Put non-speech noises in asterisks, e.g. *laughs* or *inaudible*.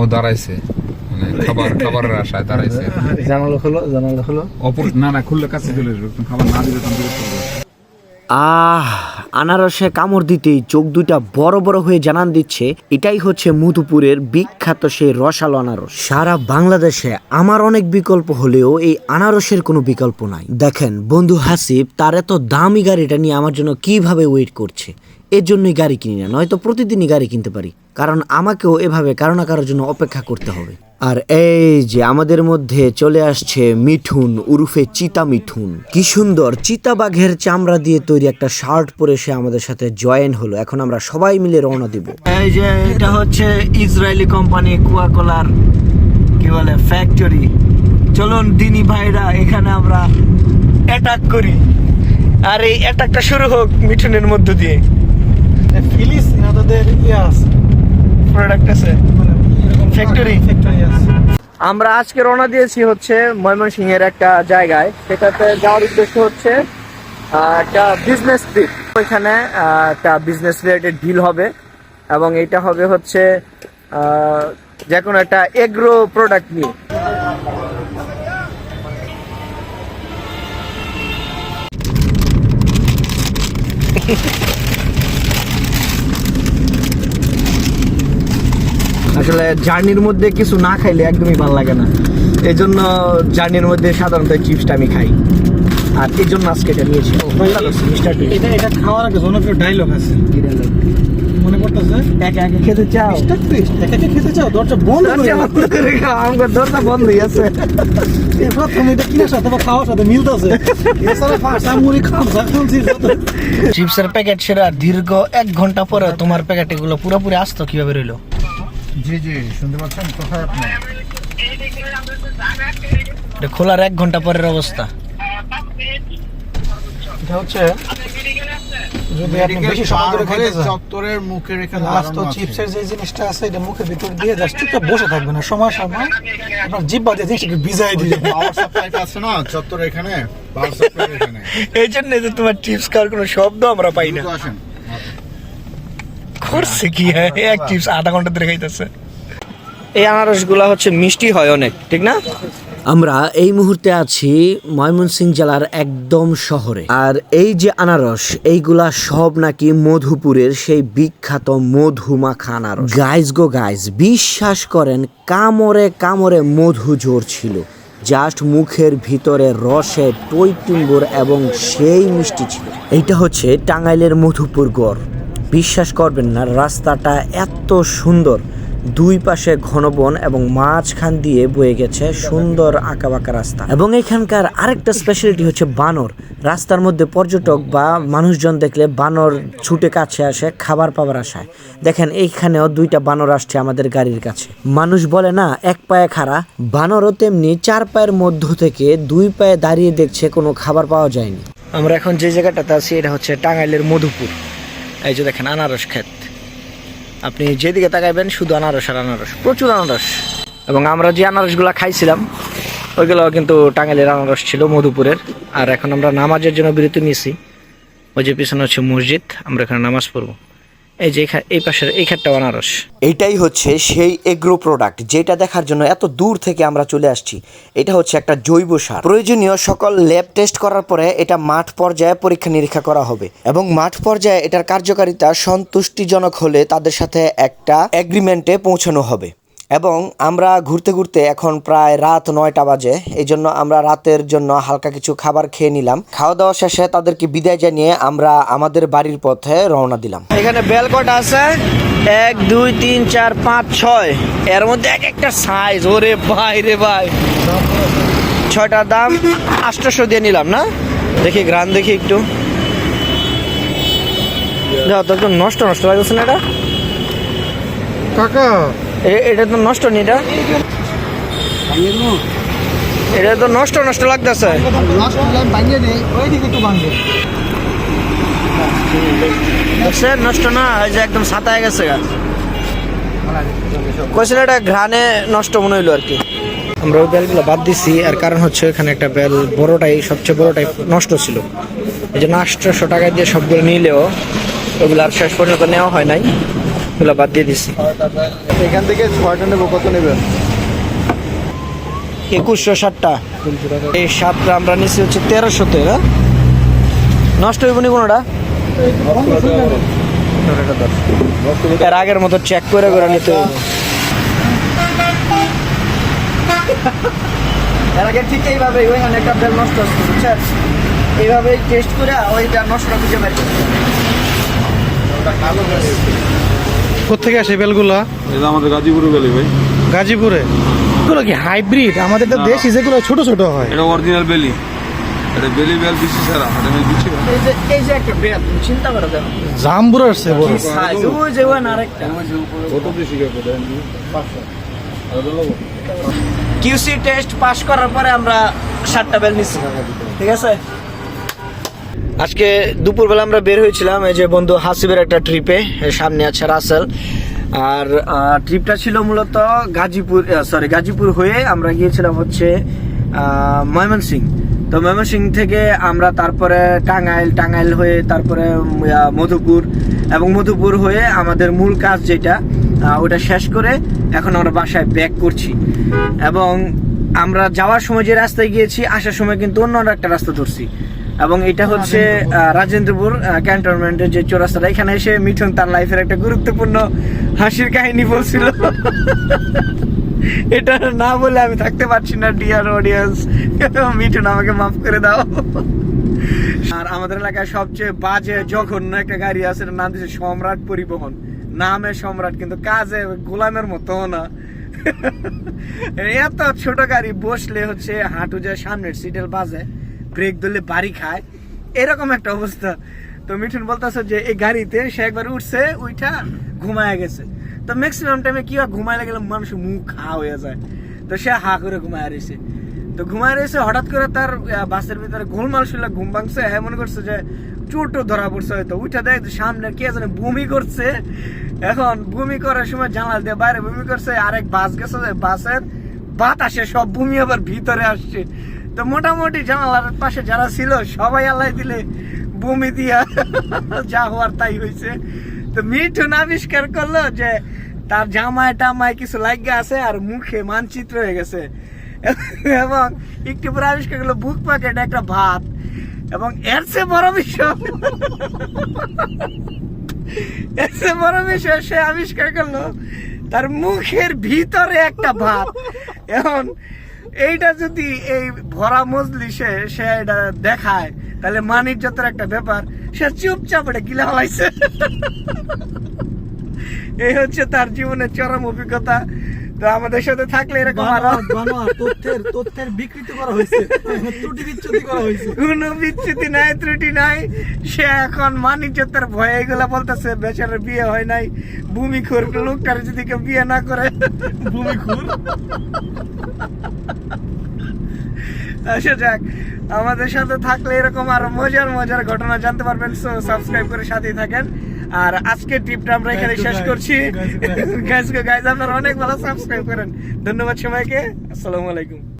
ও দাঁড়াইছে। মানে খাবার খাবারের আশায় দাঁড়াইছে। জানালা হলো জানালা হলো। অপর না না খুললে কাছে চলে আসবে খাবার না দিলে তখন আহ আনারসে কামড় দিতেই চোখ দুইটা বড় বড় হয়ে জানান দিচ্ছে এটাই হচ্ছে মধুপুরের বিখ্যাত সেই রসালো আনারস। সারা বাংলাদেশে আমার অনেক বিকল্প হলেও এই আনারসের কোনো বিকল্প নাই। দেখেন বন্ধু হাসিব তার এত দামি গাড়িটা নিয়ে আমার জন্য কীভাবে ওয়েট করছে? এর জন্যই গাড়ি কিনি না, নয়তো প্রতিদিনই গাড়ি কিনতে পারি। কারণ আমাকেও এভাবে কারও না কারোর জন্য অপেক্ষা করতে হবে। আর এই যে আমাদের মধ্যে চলে আসছে মিঠুন উরুফে চিতা মিঠুন। কি সুন্দর চিতাবাঘের চামড়া দিয়ে তৈরি একটা শার্ট পরে সে আমাদের সাথে জয়েন হলো। এখন আমরা সবাই মিলে রওনা দিব। এই যে এটা হচ্ছে ইসরায়েলি কোম্পানি কুয়াকোলার, কি বলে ফ্যাক্টরি চলুন দিনী ভাইরা, এখানে আমরা অ্যাটাক করি। আর এই অ্যাটাকটা শুরু হোক মিঠুনের মধ্য দিয়ে। ফিলিস ইনাদের ইয়ে আছে প্রোডাক্ট আছে মানে Factory? ফ্যাক্টরি আছে। আমরা আজকে রওনা দিয়েছি হচ্ছে ময়মনসিংহ এর একটা জায়গায়। সেটাতে যাওয়ার উদ্দেশ্য হচ্ছে একটা বিজনেস ট্রিপ ওইখানে একটা বিজনেস রিলেটেড ডিল হবে এবং এটা হবে হচ্ছে যে কোনো একটা এগ্রো প্রোডাক্ট নিয়ে। আসলে জার্নির মধ্যে কিছু না খাইলে একদমই ভালো লাগে না। এই জন্য জার্নির মধ্যে সাধারণত চিপসটা আমি খাই। আর এই জন্য আজকে এটা নিয়েছি। এটা এটা খাওয়ার আগে জনপ্রিয় ডায়লগ আছে। মনে পড়তেছে? একা একা খেতে চাও? একা একা খেতে চাও? দরজা বন্ধ করে আমার দরজা বন্ধই আছে এই প্রথম এটা কিনার সাথে বা খাওয়ার সাথে মিলতেছে এছাড়া ফার্স্ট মুড়ি খাম চিপসের প্যাকেট সেরা দীর্ঘ এক ঘণ্টা পরে তোমার প্যাকেট এগুলো পুরোপুরি আসতো কীভাবে রইল? জি জি শুনতে পাচ্ছেন? কোথায় আপনি এটা খোলার এক ঘণ্টা পরের অবস্থা। এটা হচ্ছে যদি আপনি বেশি সময় ধরে খেতে চান চত্বরের মুখের এখানে লাস্ট তো চিপসের যে জিনিসটা আছে এটা মুখের ভিতর দিয়ে জাস্ট চুপচাপ বসে থাকবে না সময় সময় আপনার জিব্বা দিয়ে জিনিসটাকে ভিজাই দিবে পাওয়ার সাপ্লাইটা আছে না চত্বরের এখানে পাওয়ার সাপ্লাই এখানে। *laughs* এই জন্য যে তোমার চিপস খাওয়ার কোনো শব্দ আমরা পাই না। আসেন। করছে কি? এক চিপস আধা ঘণ্টা ধরে খাইতেছে। এই আনারসগুলা হচ্ছে মিষ্টি হয় অনেক ঠিক না? আমরা এই মুহূর্তে আছি ময়মনসিং জেলার একদম শহরে। আর এই যে আনারস এইগুলা সব নাকি মধুপুরের সেই বিখ্যাত মধুমাখা আনারস। গাইজ গো গাইজ বিশ্বাস করেন কামরে কামরে মধু জোর ছিল। জাস্ট মুখের ভিতরে রসে টই এবং সেই মিষ্টি ছিল। এইটা হচ্ছে টাঙ্গাইলের মধুপুর গড়। বিশ্বাস করবেন না, রাস্তাটা এত সুন্দর। দুই পাশে ঘন বন এবং মাঝখান দিয়ে বয়ে গেছে সুন্দর আঁকাবাঁকা রাস্তা। এবং এখানকার আরেকটা স্পেশালিটি হচ্ছে বানর। রাস্তার মধ্যে পর্যটক বা মানুষজন দেখলে বানর ছুটে কাছে আসে, খাবার পাবার আশায়। দেখেন, এইখানেও দুইটা বানর আসছে আমাদের গাড়ির কাছে। মানুষ বলে না, এক পায়ে খাড়া। বানরও তেমনি চার পায়ের মধ্য থেকে দুই পায়ে দাঁড়িয়ে দেখছে কোনো খাবার পাওয়া যায়নি। আমরা এখন যে জায়গাটাতে আছি, এটা হচ্ছে টাঙ্গাইলের মধুপুর। এই যে দেখেন, আনারস ক্ষেত। আপনি যেদিকে তাকাইবেন, শুধু আনারস আর আনারস, প্রচুর আনারস। এবং আমরা যে আনারসগুলো খাইছিলাম ওইগুলো কিন্তু টাঙ্গাইলের আনারস ছিল, মধুপুরের। আর এখন আমরা নামাজের জন্য বিরতি নিয়েছি। ওই যে পিছনে হচ্ছে মসজিদ, আমরা এখানে নামাজ পড়ব। এই যে এই পাশের, এই খাটটা আনারস। এটাই হচ্ছে সেই এগ্রো প্রোডাক্ট যেটা দেখার জন্য এত দূর থেকে আমরা চলে আসছি। এটা হচ্ছে একটা জৈব সার। প্রয়োজনীয় সকল ল্যাব টেস্ট করার পরে এটা মাঠ পর্যায়ে পরীক্ষা নিরীক্ষা করা হবে এবং মাঠ পর্যায়ে এটার কার্যকারিতা সন্তুষ্টিজনক হলে তাদের সাথে একটা এগ্রিমেন্টে পৌঁছানো হবে। এবং আমরা ঘুরতে ঘুরতে এখন প্রায় রাত নয়টা বাজে এই জন্য আমরা রাতের জন্য হালকা কিছু খাবার খেয়ে নিলাম। খাওয়া দাওয়া শেষে তাদেরকে বিদায় জানিয়ে আমরা আমাদের বাড়ির পথে রওনা দিলাম। এখানে বেলকট আছে এক দুই তিন চার পাঁচ ছয়। এর মধ্যে এক একটা সাইজ ওরে ভাই রে ভাই। ছয়টার দাম আটশোশো দিয়ে নিলাম না? দেখি গ্রান দেখি একটু। নষ্ট নষ্ট লাগছে না এটা? কাকা এটা তো নষ্ট নি এটা? এটা তো নষ্ট নষ্ট লাগতেছে। নষ্ট না, এই যে একদম সাতায় গেছে গা। এটা ঘ্রাণে নষ্ট মনে হইল আর কি। আমরা ওই বেলগুলো বাদ দিছি আর কারণ হচ্ছে এখানে একটা বেল বড়টাই, সবচেয়ে বড়টাই নষ্ট ছিল। এই জন্য আটশোশো টাকা দিয়ে সবগুলো নিলেও ওগুলো আর শেষ পর্যন্ত নেওয়া হয় নাই। এগুলো বাদ দিয়ে দিছি। এখান থেকে ছয়টা নেব কত নেবেন? একুশশো ষাটটা। এই সাতটা আমরা নিচ্ছি হচ্ছে তেরোশোতে হ্যাঁ? নষ্ট হইব নি কোনোটা? এর আগের মতো চেক করে করে নিতে হবে এর আগে ঠিক এইভাবে ওইখানে একটা বেল নষ্ট হচ্ছে বুঝছেন? এইভাবে টেস্ট করে ওইটা নষ্ট খুঁজে বের করতে হবে। কোথেকে আসে বেলগুলা? এটা আমাদের গাজীপুরে গেলে ভাই। গাজীপুরে? এগুলো কি হাইব্রিড আমাদের তো দেশি যেগুলো ছোট ছোট হয়। এটা অরিজিনাল বেলি। এটা বেলি বেল বিশি ছাড়া এটা আমি বিচি এই যে এই যে একটা বেল চিন্তা করে দেখো। জাম্বুর আসছে বড়। size, ওই যে ওই আরেকটা। কত বেশি গেছে দেন কিউসি টেস্ট পাস করার পরে আমরা সাতটা বেল নিচ্ছি ঠিক আছে? আজকে দুপুরবেলা আমরা বের হয়েছিলাম, এই যে বন্ধু হাসিবের একটা ট্রিপে সামনে আছে রাসেল। আর ট্রিপটা ছিল মূলত গাজীপুর সরি গাজীপুর হয়ে আমরা গিয়েছিলাম হচ্ছে ময়মনসিং। তো ময়মনসিং থেকে আমরা তারপরে টাঙ্গাইল টাঙ্গাইল হয়ে তারপরে মধুপুর এবং মধুপুর হয়ে আমাদের মূল কাজ যেটা ওটা শেষ করে এখন আমরা বাসায় ব্যাক করছি। এবং আমরা যাওয়ার সময় যে রাস্তায় গিয়েছি, আসার সময় কিন্তু অন্য একটা রাস্তা ধরছি। এবং এটা হচ্ছে রাজেন্দ্রপুর ক্যান্টনমেন্টের যে চৌরাস্তাটা। এখানে এসে মিঠুন তার লাইফের একটা গুরুত্বপূর্ণ হাসির কাহিনী বলছিল। *laughs* এটা না বলে আমি থাকতে পারছি না ডিয়ার অডিয়েন্স *laughs* মিঠুন, আমাকে মাফ করে দাও। আর আমাদের এলাকায় সবচেয়ে বাজে, জঘন্য একটা গাড়ি আছে নাম দিচ্ছে সম্রাট পরিবহন। নামে সম্রাট, কিন্তু কাজে গোলামের মতো না। *laughs* এত ছোট গাড়ি, বসলে হচ্ছে হাঁটু যায় সামনের সিটের বাজে। ব্রেক ধরলে বাড়ি খায়। এরকম একটা অবস্থা। তো মিঠুন বলতেছে যে এই গাড়িতে সে একবার উঠছে, উইঠা ঘুমায় গেছে। তো ম্যাক্সিমাম টাইমে কি হয়? ঘুমায় গেলে মানুষ মুখ খা হয়ে যায়। তো সে হা করে ঘুমায় রয়েছে। তো ঘুমায় রয়েছে, হঠাৎ করে তার বাসের ভিতরে গোলমাল শুনলে ঘুম ভাঙছে। হ্যাঁ মনে করছে যে চোটও ধরা পড়ছে হয়তো। উঠে দেখ সামনে কে জানে বমি করছে। এখন বমি করার সময় জানাল দিয়ে বাইরে বমি করছে। আরেক বাস গেছে বাসের বাতাসে সব বমি আবার ভিতরে আসছে। তো মোটামুটি জানালার পাশে যারা ছিল, সবাই আল্লাহ দিলে বমি দিয়া *laughs* যা হওয়ার তাই হয়েছে তো মিঠুন আবিষ্কার করল যে তার জামায় টামায় কিছু লাগিয়ে আছে আর মুখে মানচিত্র হয়ে গেছে। এবং একটু পরে আবিষ্কার করল, বুক প্যাকেট একটা ভাত। এবং এর চেয়ে বড় বিষয় *laughs* এর চেয়ে বড় বিষয় সে আবিষ্কার করল, তার মুখের ভিতরে একটা ভাত। এখন এইটা যদি এই ভরা মজলিসে সে এটা দেখায়, তাহলে মানিজ্যতের একটা ব্যাপার, সে চুপচাপ এটা গিলা হলাইছে। *laughs* এই হচ্ছে তার জীবনের চরম অভিজ্ঞতা। তো আমাদের সাথে থাকলে এরকম আরও তথ্যের তথ্যের বিকৃতি করা হয়েছে। ত্রুটি বিচ্যুতি করা হয়েছে। কোনো বিচ্যুতি নাই ত্রুটি নাই। সে এখন মানিজ্যতার ভয়ে এগুলা বলতেছে বেচারার বিয়ে হয় নাই। লোকটার যদি কেউ বিয়ে না করে। ভূমি খুর আসে যাক। আমাদের সাথে থাকলে এরকম আরও মজার মজার ঘটনা জানতে পারবেন সো সাবস্ক্রাইব করে সাথেই থাকেন। আর আজকে টিপটা আমরা এখানে শেষ করছি। গাইজ গাইজ *laughs* আপনারা অনেক ভালো সাবস্ক্রাইব করেন। ধন্যবাদ সবাইকে। আসসালামু আলাইকুম।